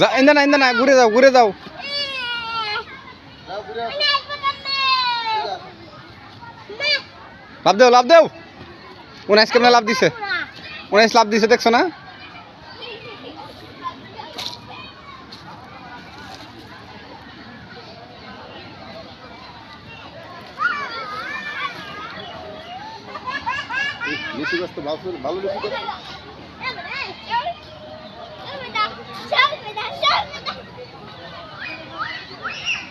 যা ইন্দা না ইন্দা না, ঘুরে যাও ঘুরে যাও। লাভ দেও লাভ দেও। উনাইশ কেমনে লাভ দিছে? উনাইশ লাভ দিছে, দেখছ না? ভালো